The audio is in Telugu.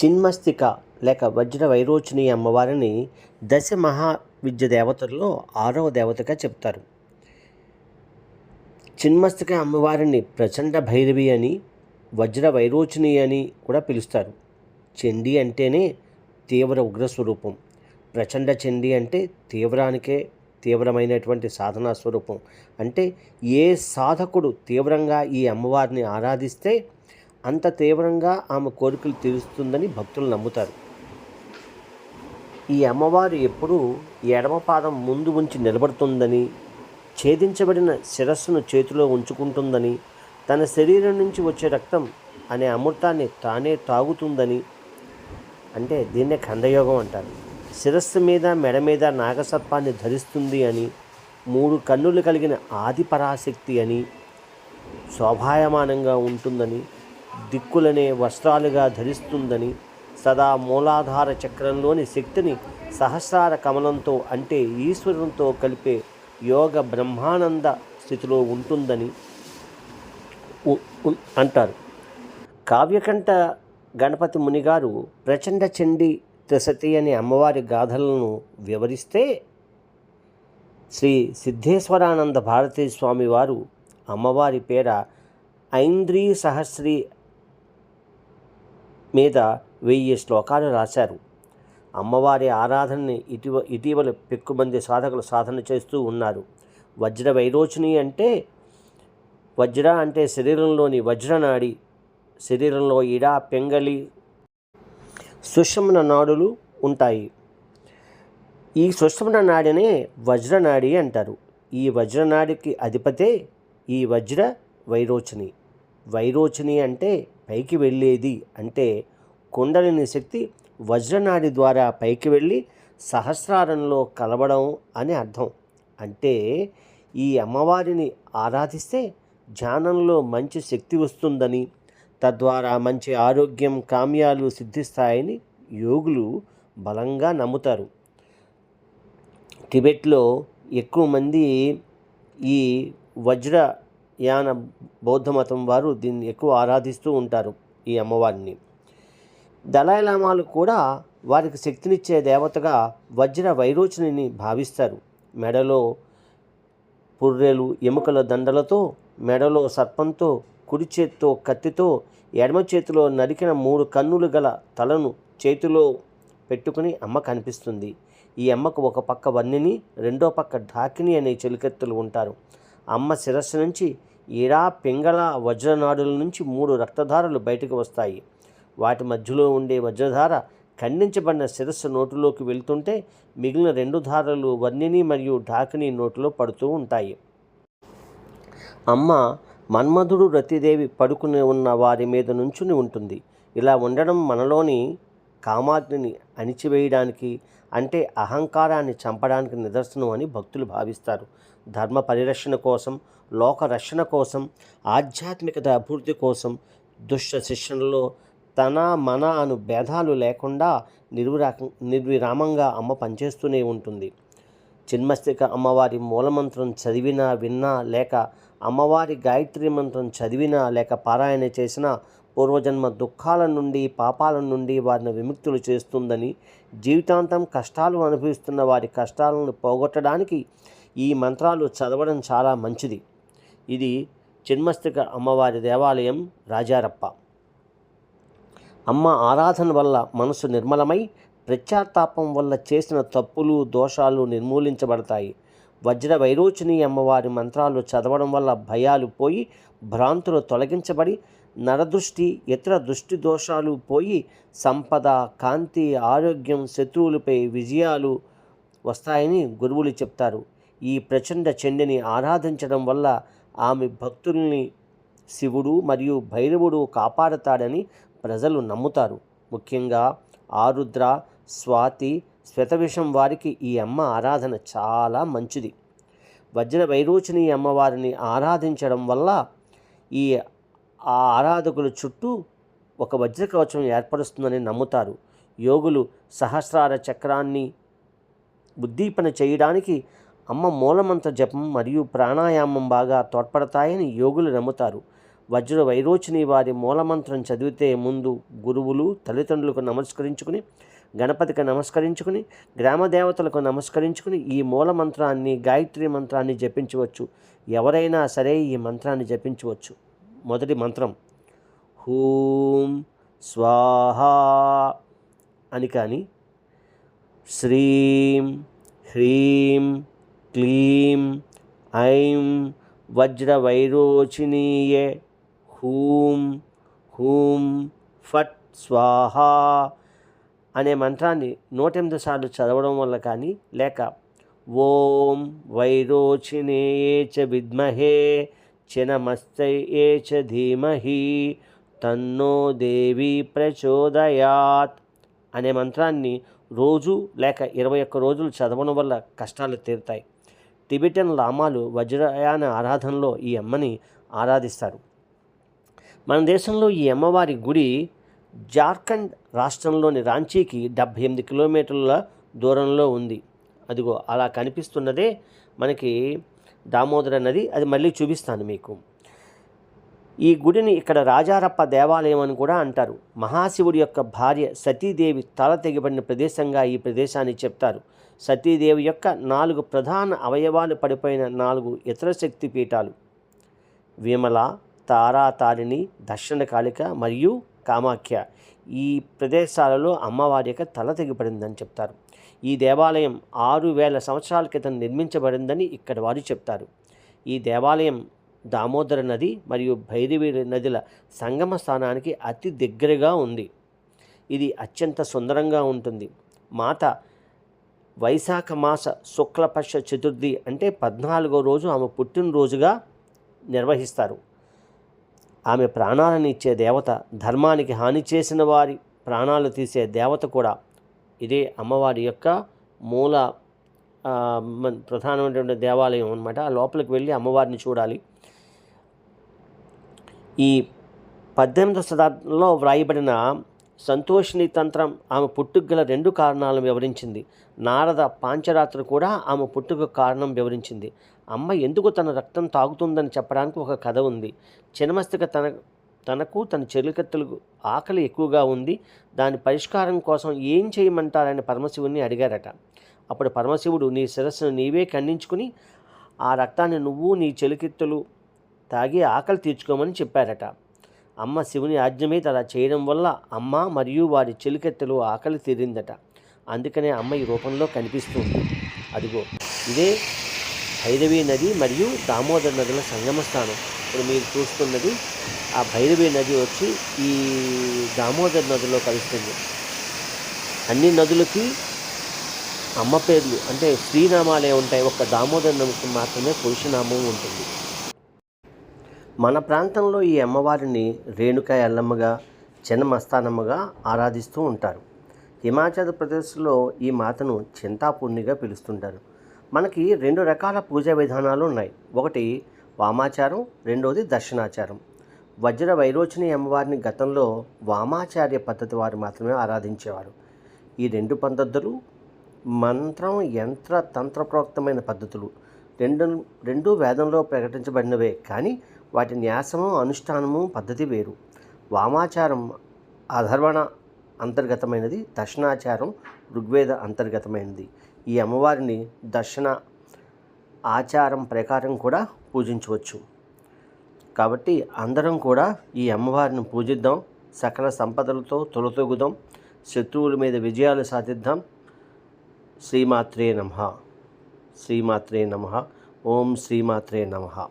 చిన్మస్తిక లేక వజ్ర వైరోచిని అమ్మవారిని దశ మహావిద్య దేవతల్లో ఆరవ దేవతగా చెప్తారు. చిన్మస్తిక అమ్మవారిని ప్రచండ భైరవి అని వజ్ర వైరోచిని అని కూడా పిలుస్తారు. చండీ అంటేనే తీవ్ర ఉగ్ర స్వరూపం ప్రచండ చండీ అంటే తీవ్రానికే తీవ్రమైనటువంటి సాధనా స్వరూపం అంటే ఏ సాధకుడు తీవ్రంగా ఈ అమ్మవారిని ఆరాధిస్తే అంత తీవ్రంగా ఆమె కోరికలు తీరుస్తుందని భక్తులు నమ్ముతారు. ఈ అమ్మవారు ఎప్పుడూ ఎడమ పాదం ముందు ఉంచి నిలబడుతుందని ఛేదించబడిన శిరస్సును చేతిలో ఉంచుకుంటుందని తన శరీరం నుంచి వచ్చే రక్తం అనే అమృతాన్ని తానే తాగుతుందని అంటే దీన్నే ఖండయోగం అంటారు. శిరస్సు మీద మెడ మీద నాగసర్పాన్ని ధరిస్తుంది అని మూడు కన్నులు కలిగిన ఆది పరాశక్తి అని శోభాయమానంగా ఉంటుందని దిక్కులనే వస్త్రాలుగా ధరిస్తుందని సదా మూలాధార చక్రంలోని శక్తిని సహస్రార కమలంతో అంటే ఈశ్వరునితో కలిపే యోగ బ్రహ్మానంద స్థితిలో ఉంటుందని ఉ- అంటారు. కావ్యకంఠ గణపతి మునిగారు ప్రచండ చండి త్రిసతి అనే అమ్మవారి గాథలను వివరిస్తే శ్రీ సిద్ధేశ్వరానంద భారతీ స్వామి వారు అమ్మవారి పేర ఐంద్రీ సహస్రి మీద వెయ్యి శ్లోకాలు రాశారు. అమ్మవారి ఆరాధనని ఇటీవ ఇటీవల పెక్కుమంది సాధకులు సాధన చేస్తూ ఉన్నారు. వజ్ర వైరోచిని అంటే వజ్ర అంటే శరీరంలోని వజ్రనాడి శరీరంలో ఇడ పెంగలి సుషమన నాడులు ఉంటాయి. ఈ సుషమన నాడినే వజ్రనాడి అంటారు. ఈ వజ్రనాడికి అధిపతే ఈ వజ్ర వైరోచిని. వైరోచిని అంటే పైకి వెళ్ళేది అంటే కుండలిని శక్తి వజ్రనాడి ద్వారా పైకి వెళ్ళి సహస్రారంలో కలవడం అని అర్థం. అంటే ఈ అమ్మవారిని ఆరాధిస్తే ధ్యానంలో మంచి శక్తి వస్తుందని తద్వారా మంచి ఆరోగ్యం కామ్యాలు సిద్ధిస్తాయని యోగులు బలంగా నమ్ముతారు. టిబెట్లో ఎక్కువ మంది ఈ వజ్ర యాన బౌద్ధ మతం వారు దీన్ని ఎక్కువ ఆరాధిస్తూ ఉంటారు ఈ అమ్మవారిని. దళాయిలామాలు కూడా వారికి శక్తినిచ్చే దేవతగా వజ్ర వైరోచనిని భావిస్తారు. మెడలో పుర్రెలు ఎముకల దండలతో మెడలో సర్పంతో కుడి చేత్తో కత్తితో ఎడమ చేతిలో నరికిన మూడు కన్నులు గల తలను చేతిలో పెట్టుకుని అమ్మ కనిపిస్తుంది. ఈ అమ్మకు ఒక పక్క వన్నిని రెండో పక్క ఢాకిని అనే చెలికెత్తులు ఉంటారు. అమ్మ శిరస్సు నుంచి ఈడా పింగళ వజ్రనాడుల నుంచి మూడు రక్తధారలు బయటకు వస్తాయి. వాటి మధ్యలో ఉండే వజ్రధార ఖండించబడిన శిరస్సు నోటులోకి వెళ్తుంటే మిగిలిన రెండు ధారలు వర్ణిని మరియు ఢాకిని నోటిలో పడుతూ ఉంటాయి. అమ్మ మన్మధుడు రతిదేవి పడుకుని ఉన్న వారి మీద నుంచుని ఉంటుంది. ఇలా ఉండడం మనలోని కామాగ్నిని అణిచివేయడానికి అంటే అహంకారాన్ని చంపడానికి నిదర్శనం అని భక్తులు భావిస్తారు. ధర్మ పరిరక్షణ కోసం లోక రక్షణ కోసం ఆధ్యాత్మికత అభివృద్ధి కోసం దుష్ట శిక్షణలో తన మన అను భేదాలు లేకుండా నిర్విరా నిర్విరామంగా అమ్మ పనిచేస్తూనే ఉంటుంది. చిన్మస్తిక అమ్మవారి మూలమంత్రం చదివినా విన్నా లేక అమ్మవారి గాయత్రి మంత్రం చదివినా లేక పారాయణ చేసినా పూర్వజన్మ దుఃఖాల నుండి పాపాల నుండి వారిని విముక్తులు చేస్తుందని జీవితాంతం కష్టాలు అనుభవిస్తున్న వారి కష్టాలను పోగొట్టడానికి ఈ మంత్రాలు చదవడం చాలా మంచిది. ఇది చిన్మస్తిక అమ్మవారి దేవాలయం రాజారప్ప. అమ్మ ఆరాధన వల్ల మనసు నిర్మలమై ప్రత్యాతాపం వల్ల చేసిన తప్పులు దోషాలు నిర్మూలించబడతాయి. వజ్ర వైరోచిని అమ్మవారి మంత్రాలు చదవడం వల్ల భయాలు పోయి భ్రాంతులు తొలగించబడి నరదృష్టి ఇతర దృష్టి దోషాలు పోయి సంపద కాంతి ఆరోగ్యం శత్రువులపై విజయాలు వస్తాయని గురువులు చెప్తారు. ఈ ప్రచండ చెండిని ఆరాధించడం వల్ల ఆమె భక్తుల్ని శివుడు మరియు భైరవుడు కాపాడతాడని ప్రజలు నమ్ముతారు. ముఖ్యంగా ఆరుద్ర స్వాతి శ్వేతవిషం వారికి ఈ అమ్మ ఆరాధన చాలా మంచిది. వజ్ర వైరోచిని అమ్మవారిని ఆరాధించడం వల్ల ఈ ఆ ఆరాధకుల చుట్టూ ఒక వజ్ర కవచం ఏర్పరుస్తుందని నమ్ముతారు. యోగులు సహస్రార చక్రాన్ని ఉద్దీపన చేయడానికి అమ్మ మూలమంత్ర జపం మరియు ప్రాణాయామం బాగా తోడ్పడతాయని యోగులు నమ్ముతారు. వజ్ర వైరోచిని వారి మూలమంత్రం చదివితే ముందు గురువులు తల్లిదండ్రులకు నమస్కరించుకుని గణపతికి నమస్కరించుకుని గ్రామ దేవతలకు నమస్కరించుకుని ఈ మూల మంత్రాన్ని గాయత్రి మంత్రాన్ని జపించవచ్చు. ఎవరైనా సరే ఈ మంత్రాన్ని జపించవచ్చు. మొదటి మంత్రం హూం స్వాహా అని కానీ శ్రీం హ్రీం క్లీం ఐం వజ్రవైరోచినీయే హూం హూం ఫట్ స్వాహా అనే మంత్రాన్ని నూట ఎనిమిది సార్లు చదవడం వల్ల కానీ లేక ఓం వైరోచినే చ విద్మహే చినమస్తయే చ ధీమహి తన్నో దేవి ప్రచోదయాత్ అనే మంత్రాన్ని రోజు లేక ఇరవై ఒక్క రోజులు చదవడం వల్ల కష్టాలు తీరుతాయి. టిబెటన్ లామాలు వజ్రయాన ఆరాధనలో ఈ అమ్మని ఆరాధిస్తారు. మన దేశంలో ఈ అమ్మవారి గుడి జార్ఖండ్ రాష్ట్రంలోని రాంచీకి డెబ్భై ఎనిమిది కిలోమీటర్ల దూరంలో ఉంది. అదిగో అలా కనిపిస్తున్నదే మనకి దామోదర నది. అది మళ్ళీ చూపిస్తాను మీకు. ఈ గుడిని ఇక్కడ రాజారప్ప దేవాలయం అని కూడా అంటారు. మహాశివుడి యొక్క భార్య సతీదేవి తల తెగిబడిన ప్రదేశంగా ఈ ప్రదేశాన్ని చెప్తారు. సతీదేవి యొక్క నాలుగు ప్రధాన అవయవాలు పడిపోయిన నాలుగు ఇతర శక్తి పీఠాలు విమల తారాతారిణి దర్శన కాళిక మరియు కామాఖ్య. ఈ ప్రదేశాలలో అమ్మవారి యొక్క తల తెగిపడిందని చెప్తారు. ఈ దేవాలయం ఆరు వేల సంవత్సరాల క్రితం నిర్మించబడిందని ఇక్కడ వారు చెప్తారు. ఈ దేవాలయం దామోదర నది మరియు భైరవి నదుల సంగమ స్థానానికి అతి దగ్గరగా ఉంది. ఇది అత్యంత సుందరంగా ఉంటుంది. మాత వైశాఖ మాస శుక్లపక్ష చతుర్థి అంటే పద్నాలుగో రోజు ఆమె పుట్టినరోజుగా నిర్వహిస్తారు. ఆమె ప్రాణాలను ఇచ్చే దేవత ధర్మానికి హాని చేసిన వారి ప్రాణాలు తీసే దేవత కూడా ఇదే అమ్మవారి యొక్క మూల ప్రధానమైనటువంటి దేవాలయం అనమాట ఆ లోపలికి వెళ్ళి అమ్మవారిని చూడాలి. ఈ పద్దెనిమిదవ శతాబ్దంలో వ్రాయబడిన సంతోషిని తంత్రం ఆమె పుట్టుకు గల రెండు కారణాలను వివరించింది. నారద పాంచరాత్రి కూడా ఆమె పుట్టుకు కారణం వివరించింది. అమ్మ ఎందుకు తన రక్తం తాగుతుందని చెప్పడానికి ఒక కథ ఉంది. చినమస్తిక తన తనకు తన చెరుకత్తలకు ఆకలి ఎక్కువగా ఉంది. దాని పరిష్కారం కోసం ఏం చేయమంటారని పరమశివుణ్ణి అడిగారట. అప్పుడు పరమశివుడు నీ శిరస్సును నీవే ఖండించుకుని ఆ రక్తాన్ని నువ్వు నీ చెలికెత్తులు తాగి ఆకలి తీర్చుకోమని చెప్పారట. అమ్మ శివుని ఆజ్ఞ మీద అలా చేయడం వల్ల అమ్మ మరియు వారి చెలికెత్తులు ఆకలి తీరిందట. అందుకనే అమ్మ ఈ రూపంలో కనిపిస్తుంది. అదిగో ఇదే భైరవీ నది మరియు దామోదర్ నదుల సంగమ స్థానం ఇప్పుడు మీరు చూస్తున్నది ఆ భైరవీ నది వచ్చి ఈ దామోదర్ నదిలో కలుస్తుంది. అన్ని నదులకి అమ్మ పేర్లు అంటే శ్రీనామాలే ఉంటాయి. ఒక దామోదర్ నదికి మాత్రమే పురుషనామం ఉంటుంది. మన ప్రాంతంలో ఈ అమ్మవారిని రేణుక ఎల్లమ్మగా చిన్నమస్తానమ్మగా ఆరాధిస్తూ ఉంటారు. హిమాచల్ ప్రదేశ్లో ఈ మాతను చింతాపూర్ణిగా పిలుస్తుంటారు. మనకి రెండు రకాల పూజా విధానాలు ఉన్నాయి. ఒకటి వామాచారం రెండవది దర్శనాచారం. వజ్ర వైరోచని అమ్మవారిని గతంలో వామాచార్య పద్ధతి వారు మాత్రమే ఆరాధించేవారు. ఈ రెండు పద్ధతులు మంత్రం యంత్ర తంత్రప్రోక్తమైన పద్ధతులు. రెండు రెండు వేదంలో ప్రకటించబడినవే కానీ వాటి న్యాసము అనుష్ఠానము పద్ధతి వేరు. వామాచారం అధర్వణ అంతర్గతమైనది దర్శనాచారం ఋగ్వేద అంతర్గతమైనది. ఈ అమ్మవారిని దర్శన ఆచారం ప్రకారం కూడా పూజించవచ్చు. కాబట్టి అందరం కూడా ఈ అమ్మవారిని పూజిద్దాం సకల సంపదలతో తొలతొగుదాం శత్రువుల మీద విజయాలు సాధిద్దాం. శ్రీమాత్రే నమ. శ్రీమాత్రే నమ. ఓం శ్రీమాత్రే నమ.